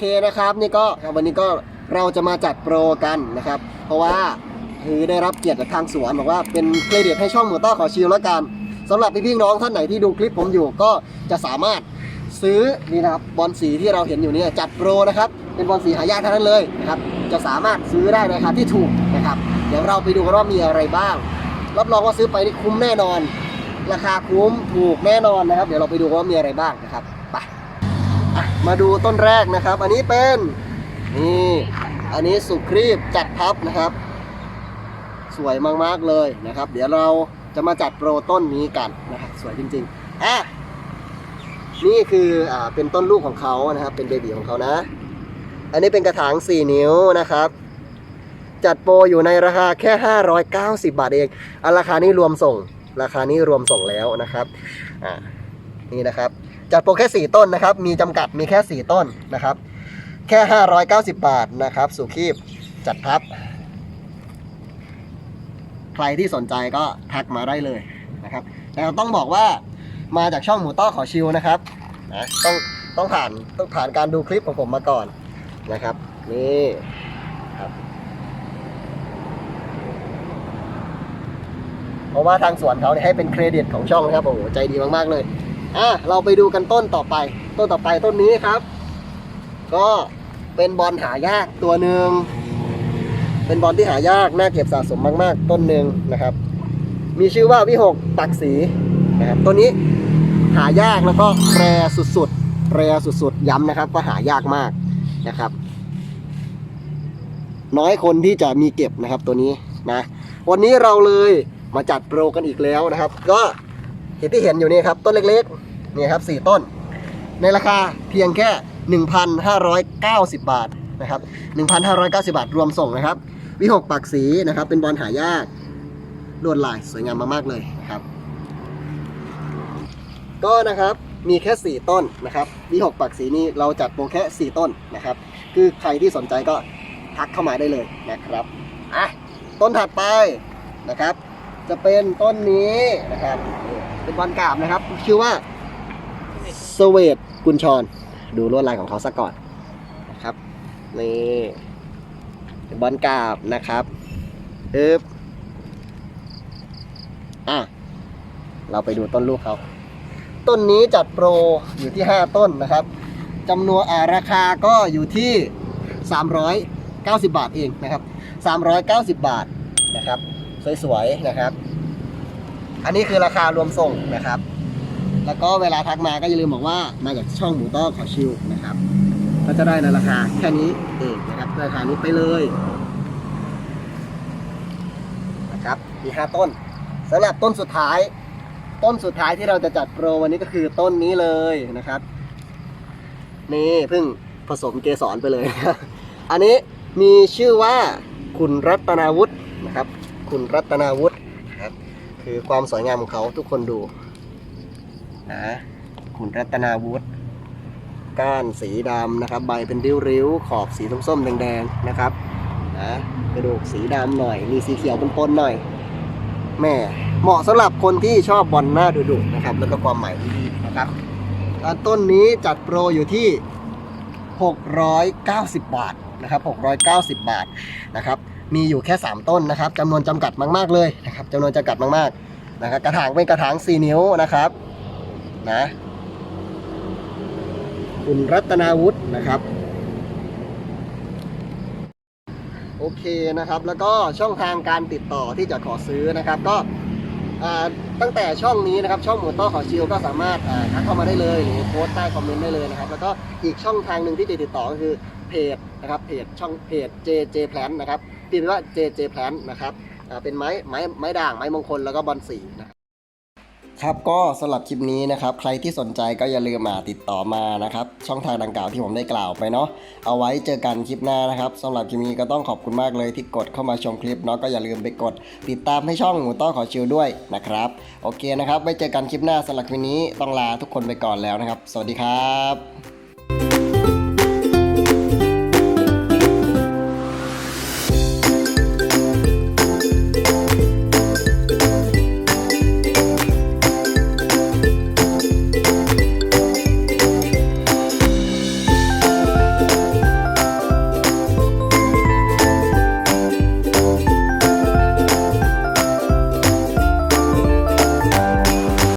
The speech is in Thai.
เคนะครับนี่ก็วันนี้ก็เราจะมาจัดโปรกันนะครับ เพราะว่าคือได้รับเกียรติจากทางสวนบอกว่าเป็นเครดิตให้ช่องหมูต้อขอชิลแล้วกันสำหรับพี่ๆน้องท่านไหนที่ดูคลิปผมอยู่ก็จะสามารถซื้อนี่นะครับบอลสีที่เราเห็นอยู่นี่จัดโปรนะครับ เป็นบอลสีหายากทั้งนั้นเลยนะครับจะสามารถซื้อได้ในราคาที่ถูกนะครับ เดี๋ยวเราไปดูกันว่ามีอะไรบ้าง รับรองว่าซื้อไปนี่คุ้มแน่นอน ราคาคุ้มถูกแน่นอนนะครับ เดี๋ยวเราไปดูว่ามีอะไรบ้างนะครับ มาดูต้นแรกนะครับ อันนี้เป็นนี่อันนี้สุครีบจัดพับนะครับ สวยมากๆเลยนะครับ เดี๋ยวเราจะมาจัดโปรต้นนี้กันนะครับสวยจริงๆอะนี่คืออ่าเป็นต้นลูกของเขานะครับ เป็นเบบีของเขานะ อันนี้เป็นกระถาง 4 นิ้วนะครับ จัดโปรอยู่ในราคาแค่ 590 บาทเองอันราคานี้รวมส่ง ราคานี้รวมส่งแล้วนะครับอ่านี่นะครับ จัดโปรแค่ 4 ต้นนะครับ มีจำกัดมีแค่ 4 ต้นนะครับ แค่ 590 บาทนะครับ สุขีบจัดพับ ใครที่สนใจก็ทักมาได้เลยนะครับ แต่ต้องบอกว่ามาจากช่องหมูต้อขอชิวนะครับนะต้องต้องผ่านต้องผ่านการดูคลิปของผมมาก่อนนะครับ นี่ครับเพราะว่าทางสวนเขาเนี่ยให้เป็นเครดิตของช่องนะครับโอ้โหใจดีมากๆเลย อะเราไปดูกันต้นต่อไป ต้นต่อไปต้นนี้ครับ ก็เป็นบอลหายากตัวหนึ่งเป็นบอลที่หายากน่าเก็บสะสมมาก ๆ ต้นหนึ่งนะครับ มีชื่อว่าวิหกปักสีนะครับตัวนี้หายากแล้วก็แรสุดๆแรสุดๆย้ำนะครับว่าหายากมากนะครับ น้อยคนที่จะมีเก็บนะครับตัวนี้นะวันนี้เราเลยมาจัดโปรกันอีกแล้วนะครับ ก็ เห็นที่เห็นอยู่นี่ครับต้นเล็กๆนี่ครับสี่ต้น ในราคาเพียงแค่ 1,590 บาทนะครับ1,590 บาทรวมส่งนะครับ วิหกปักสีนะครับ เป็นบอลหายากลวดลายสวยงามมากๆเลยนะครับ ก็นะครับมีแค่ 4 ต้นนะครับวิหกปักสีนี่เราจัดโปรแค่ 4 ต้นนะครับ คือใครที่สนใจก็ทักเข้ามาได้เลยนะครับอะต้นถัดไปนะครับ จะเป็นต้นนี้นะครับ เป็นบอลกราบนะครับ ชื่อว่าสเวตกุญชร ดูลวดลายของเขาซะก่อนนะครับ นี่เป็นบอลกราบนะครับอึบอะ เราไปดูต้นลูกเขา ต้นนี้จัดโปรอยู่ที่ 5 ต้นนะครับจำนวนอ่าราคาก็อยู่ที่ 390 บาทเองนะครับ 390 บาทนะครับ สวยๆนะครับ อันนี้คือราคารวมส่งนะครับ แล้วก็เวลาทักมาก็อย่าลืมบอกว่ามาจากช่องหมูต้อขอชิวนะครับ ก็จะได้ในราคาแค่นี้เองนะครับราคานี้ไปเลยนะครับมี5ต้นสำหรับต้นสุดท้าย ต้นสุดท้ายที่เราจะจัดโปรวันนี้ก็คือต้นนี้เลยนะครับ นี่เพิ่งผสมเกสรไปเลย อันนี้มีชื่อว่าคุณรัตนาวุฒินะครับ คุณรัตนาวุฒิ คือความสวยงามของเขาทุกคนดูนะคุณรัตนาวุฒิก้านสีดำนะครับ ใบเป็นริ้วๆ ขอบสีส้มๆ แดงๆ นะครับนะกระดูกสีดำหน่อย มีสีเขียวปนๆ หน่อย แม่เหมาะสำหรับคนที่ชอบบอลหน้าดุๆนะครับ แล้วก็ความใหม่ดีนะครับต้นนี้จัดโปรอยู่ที่ 690 บาท นะครับ690 บาทนะครับมีอยู่แค่ 3 ต้นนะครับจำนวนจำกัดมาก ๆ เลยนะครับจำนวนจำกัดมากๆนะครับกระถางเป็นกระถาง 4 นิ้วนะครับนะคุณรัตนาวุฒินะครับโอเคนะครับแล้วก็ช่องทางการติดต่อที่จะขอซื้อนะครับ ก็ตั้งแต่ช่องนี้นะครับช่องหมูต้อขอชิลก็สามารถทักเข้ามาได้เลยหรือโพสต์ใต้คอมเมนต์ได้เลยนะครับ แล้วก็อีกช่องทางหนึ่งที่จะติดต่อก็คือ เพจนะครับเพจช่องเพจ JJ Plan นะครับพิมพ์ว่า JJ Plan นะครับเป็นไม้ไม้ไม้ด่างไม้มงคลแล้วก็บอลสีนะครับครับก็สำหรับคลิปนี้นะครับ ใครที่สนใจก็อย่าลืมมาติดต่อมานะครับ ช่องทางดังกล่าวที่ผมได้กล่าวไปเนาะเอาไว้เจอกันคลิปหน้านะครับสำหรับคลิปนี้ก็ต้องขอบคุณมากเลยที่กดเข้ามาชมคลิปเนาะก็อย่าลืมไปกด ติดตามให้ช่องหมูต้อขอชิวด้วยนะครับ โอเคนะครับไว้เจอกันคลิปหน้าสำหรับคลิปนี้ต้องลาทุกคนไปก่อนแล้วนะครับ สวัสดีครับ